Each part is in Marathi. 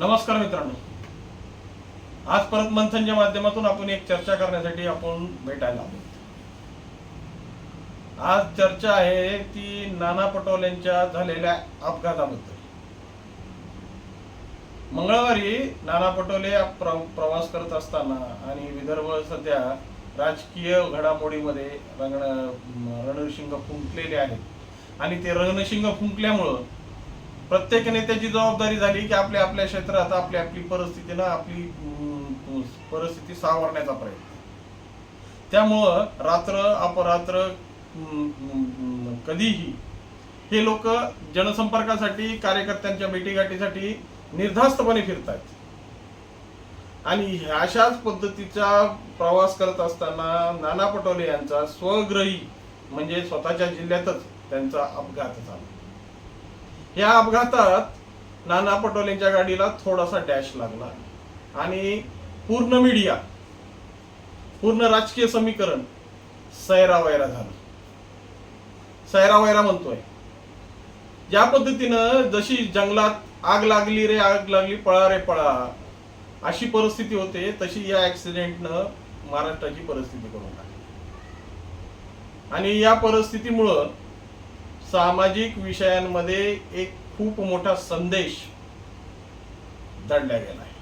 नमस्कार मित्रांनो. आज परत मंथनच्या माध्यमातून आपण एक चर्चा करण्यासाठी आपण भेटायला आलो. आज चर्चा आहे ती नाना पटोलेंच्या झालेल्या अपघाताबद्दल. मंगळवारी नाना पटोले प्रवास करत असताना आणि विदर्भ सध्या राजकीय घडामोडीमध्ये रंगण रणशिंग फुंकलेले आहेत. आणि ते रणशिंग फुंकल्यामुळं प्रत्येक नेत्याची जबाबदारी झाली की आपल्या आपल्या क्षेत्रात आपली आपली परिस्थितीनं आपली परिस्थिती सावरण्याचा प्रयत्न. त्यामुळं रात्र अपरात्र कधीही हे लोक जनसंपर्कासाठी कार्यकर्त्यांच्या भेटीगाठीसाठी निर्धास्तपणे फिरतात आणि अशाच पद्धतीचा प्रवास करत असताना नाना पटोले यांचा स्वग्रही म्हणजे स्वतःच्या जिल्ह्यातच त्यांचा अपघात झाला. या अपघातात नाना पटोलेंच्या गाडीला थोडासा डॅश लागला. आणि पूर्ण मीडिया पूर्ण राजकीय समीकरण सैरावैरा झालं. सैरावैरा म्हणतोय. ज्या पद्धतीनं जशी जंगलात आग लागली रे आग लागली पळा रे पळा अशी परिस्थिती होते तशी या ऍक्सिडेंटनं महाराष्ट्राची परिस्थिती करून टाकली. आणि या परिस्थितीमुळं सामाजिक विषयांमध्ये एक खूप मोठा संदेश दडला गेला आहे.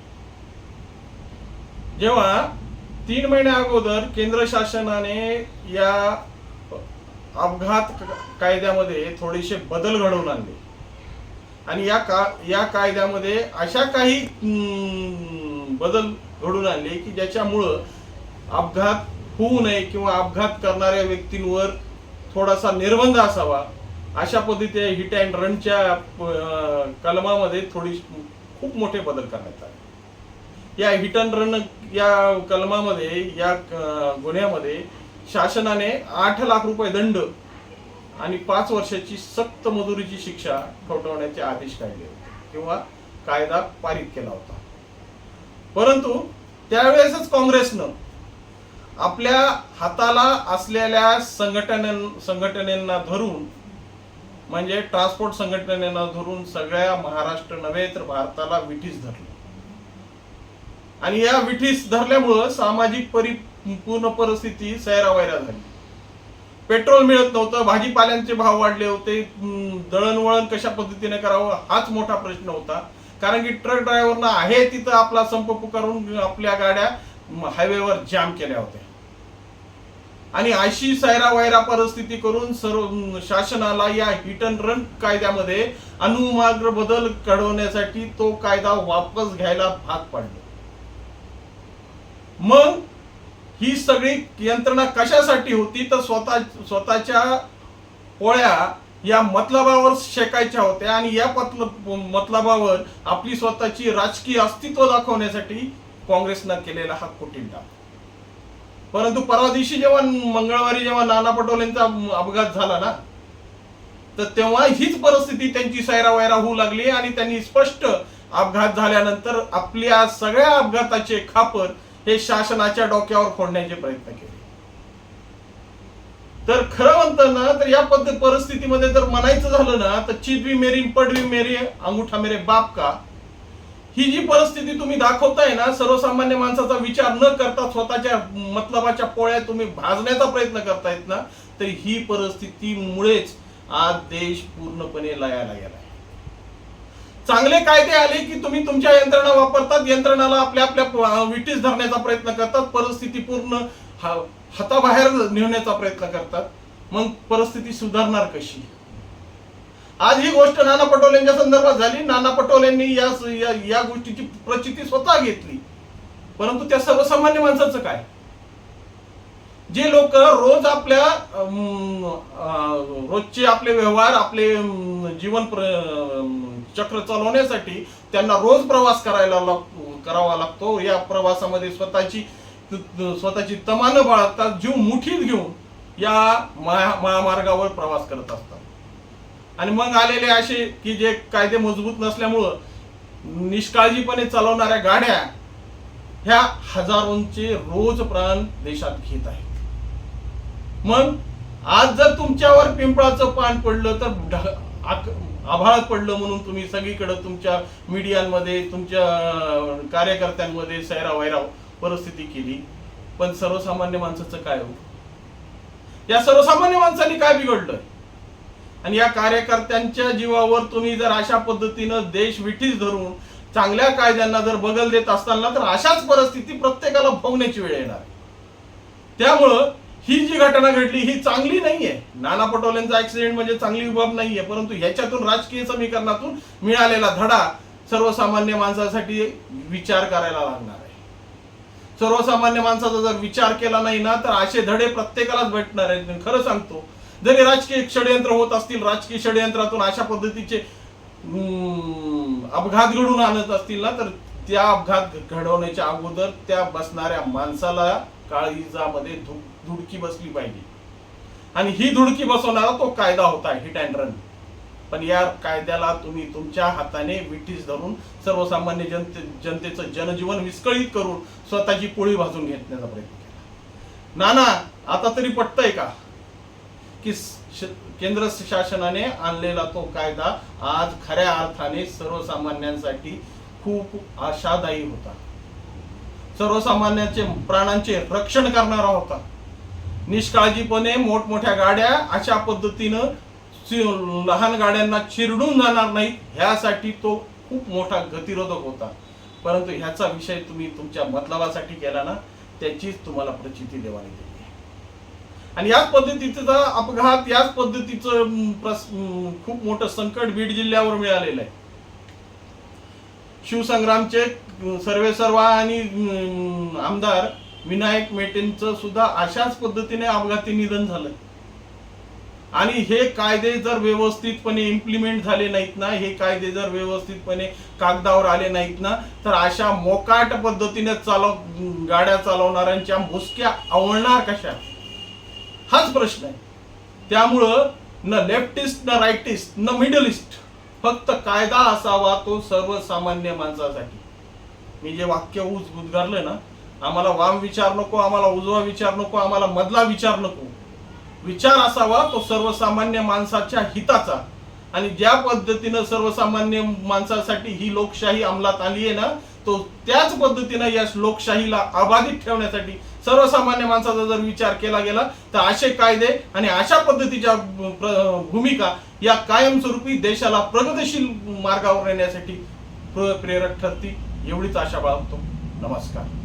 जेव्हा तीन महिन्या अगोदर केंद्र शासनाने या अपघात कायद्यामध्ये थोडेसे बदल घडवून आणले. आणि या का या कायद्यामध्ये अशा काही बदल घडून आणले की ज्याच्यामुळं अपघात होऊ नये किंवा अपघात करणाऱ्या व्यक्तींवर थोडासा निर्बंध असावा. अशा पद्धतीने हिट अँड रनच्या कलमामध्ये थोडी खूप मोठे बदल करण्यात आले. या हिट अँड रन या कलमामध्ये या गुन्ह्यामध्ये शासनाने आठ लाख रुपये दंड आणि पाच वर्षाची सक्त मजुरीची शिक्षा ठोठवण्याचे आदेश काढले होते किंवा कायदा पारित केला होता. परंतु त्यावेळेसच काँग्रेसनं आपल्या हाताला असलेल्या संघटने संघटनेंना धरून म्हणजे ट्रान्सपोर्ट संघटनेनं धरून सगळ्या महाराष्ट्र नव्हे तर भारताला विठीस धरलं. आणि या विठीस धरल्यामुळं सामाजिक परिपूर्ण परिस्थिती सैरावैरा झाली. पेट्रोल मिळत नव्हतं भाजीपाल्यांचे भाव वाढले होते दळणवळण कशा पद्धतीने करावं हाच मोठा प्रश्न होता. कारण की ट्रक ड्रायव्हरना आहे तिथं आपला संप पुकारून आपल्या गाड्या हायवेवर जाम केल्या होत्या. आणि अशी सैरा वैरा परिस्थिती करून सर्व शासनाला या हिट अँड रन कायद्यामध्ये अनुमाग्र बदल घडवण्यासाठी तो कायदा वापस घ्यायला भाग पाडला. मग ही सगळी यंत्रणा कशासाठी होती? तर स्वतः स्वतःच्या पोळ्या या मतलबावर शेकायच्या होत्या आणि या पतल मतलबावर आपली स्वतःची राजकीय अस्तित्व दाखवण्यासाठी काँग्रेसनं केलेला हा कुटिंडा परंतु परवा दिवशी जेव्हा मंगळवारी जेव्हा नाना पटोलेंचा अपघात झाला ना तर तेव्हा हीच परिस्थिती त्यांची सैरा वैरा होऊ लागली आणि त्यांनी स्पष्ट अपघात झाल्यानंतर आपल्या सगळ्या अपघाताचे खापर हे शासनाच्या डोक्यावर फोडण्याचे प्रयत्न केले. तर खरं म्हणतं ना तर या पद्धत परिस्थितीमध्ये जर म्हणायचं झालं ना तर चिदवी मेरी पडवी मेरी अंगुठा मेरे बाप का ही जी परिस्थिती तुम्ही दाखवताय ना सर्वसामान्य माणसाचा विचार न करता स्वतःच्या मतलबाच्या पोळ्या तुम्ही भाजण्याचा प्रयत्न करतायत ना तर ही परिस्थितीमुळेच आज देश पूर्णपणे लयाला गेलाय. चांगले कायदे आले की तुम्ही तुमच्या यंत्रणा वापरतात यंत्रणाला आपल्या आपल्या विटीस धरण्याचा प्रयत्न करतात परिस्थिती पूर्ण हाताबाहेर नेण्याचा प्रयत्न करतात. मग परिस्थिती सुधारणार कशी? आज ही गोष्ट नाना पटोलेंच्या संदर्भात झाली. नाना पटोलेंनी या या, या गोष्टीची प्रचिती स्वतः घेतली. परंतु त्या सर्वसामान्य माणसाचं काय? जे लोक रोज आपल्या रोजचे आपले व्यवहार आपले जीवन प्र- चक्र चालवण्यासाठी त्यांना रोज प्रवास करायला लाग- करावा लागतो. या प्रवासामध्ये स्वतःची स्वतःची तमानं बाळगतात जीव मुठीत घेऊन या महा- महामार्गावर प्रवास करत असतात. आणि मग आलेले असे की जे कायदे मजबूत नसल्यामुळं निष्काळजीपणे चालवणाऱ्या गाड्या ह्या हजारोंचे रोज प्राण देशात घेत आहेत. मग आज जर तुमच्यावर पिंपळाचं पान पडलं तर आभाळात आभाळ पडलं म्हणून तुम्ही सगळीकडे तुमच्या मीडियांमध्ये तुमच्या कार्यकर्त्यांमध्ये सैराव वैराव परिस्थिती केली. पण सर्वसामान्य माणसाचं काय हो? या सर्वसामान्य माणसांनी काय बिघडलं? आणि या कार्यकर्त्यांच्या जीवावर तुम्ही जर अशा पद्धतीनं देश विठीस धरून चांगल्या कायद्यांना जर बगल देत असताना तर अशाच परिस्थिती प्रत्येकाला भोगण्याची वेळ येणार त्यामुळं ही जी घटना घडली ही चांगली नाहीये. नाना पटोलेंचा ऍक्सिडेंट म्हणजे चांगली बाब नाहीये परंतु ह्याच्यातून राजकीय समीकरणातून मिळालेला धडा सर्वसामान्य माणसासाठी विचार करायला लागणार आहे. सर्वसामान्य माणसाचा जर विचार केला नाही ना तर असे धडे प्रत्येकालाच भेटणार आहेत. खरं सांगतो जरी राजकीय षडयंत्र होत असतील राजकीय षडयंत्रातून अशा पद्धतीचे अपघात घडून आणत असतील ना तर त्या अपघात घडवण्याच्या अगोदर त्या बसणाऱ्या माणसाला काळीजामध्ये धुडकी बसली पाहिजे. आणि ही धुडकी बसवणारा तो कायदा होता हिट अँड रन. पण या कायद्याला तुम्ही तुमच्या हाताने विटीस धरून सर्वसामान्य जनते जनतेचं जनजीवन विस्कळीत करून स्वतःची पोळी भाजून घेण्याचा प्रयत्न केला. नाना आता तरी पटतंय का? की श- केंद्र शासनाने आणलेला तो कायदा आज खऱ्या अर्थाने सर्वसामान्यांसाठी खूप आशादायी होता. सर्वसामान्यांचे प्राणांचे रक्षण करणारा होता. निष्काळजीपणे मोठमोठ्या गाड्या अशा पद्धतीनं चि- लहान गाड्यांना चिरडून जाणार नाहीत ह्यासाठी तो खूप मोठा गतिरोधक होता. परंतु ह्याचा विषय तुम्ही तुमच्या मतलबासाठी केला ना त्याचीच तुम्हाला प्रचिती देवाने दिली आणि याच पद्धतीचा अपघात याच पद्धतीचं प्रस- खूप मोठं संकट बीड जिल्ह्यावर मिळालेलं आहे. शिवसंग्रामचे सर्वे सर्वा आणि आमदार विनायक मेटेंचं सुद्धा अशाच पद्धतीने अपघाती निधन झालं. आणि हे कायदे जर व्यवस्थितपणे इम्प्लिमेंट झाले नाहीत ना हे कायदे जर व्यवस्थितपणे कागदावर आले नाहीत ना तर अशा मोकाट पद्धतीने चालव गाड्या चालवणाऱ्यांच्या मुसक्या आवळणार कशा? हाच प्रश्न आहे. त्यामुळं न लेफ्टिस्ट न राईटिस्ट न मिडलिस्ट फक्त कायदा असावा तो सर्वसामान्य माणसासाठी. मी जे वाक्य उज उद्गारलं ना आम्हाला वाम विचार नको आम्हाला उजवा विचार नको आम्हाला मधला विचार नको. विचार असावा तो सर्वसामान्य माणसाच्या हिताचा. आणि ज्या पद्धतीनं सर्वसामान्य माणसासाठी ही लोकशाही अंमलात आली आहे ना तो त्याच पद्धतीनं या लोकशाहीला अबाधित ठेवण्यासाठी सर्वसामान्य माणसाचा जर विचार केला गेला तर असे कायदे आणि अशा पद्धतीच्या भूमिका या कायमस्वरूपी देशाला प्रगतीशील मार्गावर नेण्यासाठी प्रेरक ठरतील एवढीच आशा बाळगतो नमस्कार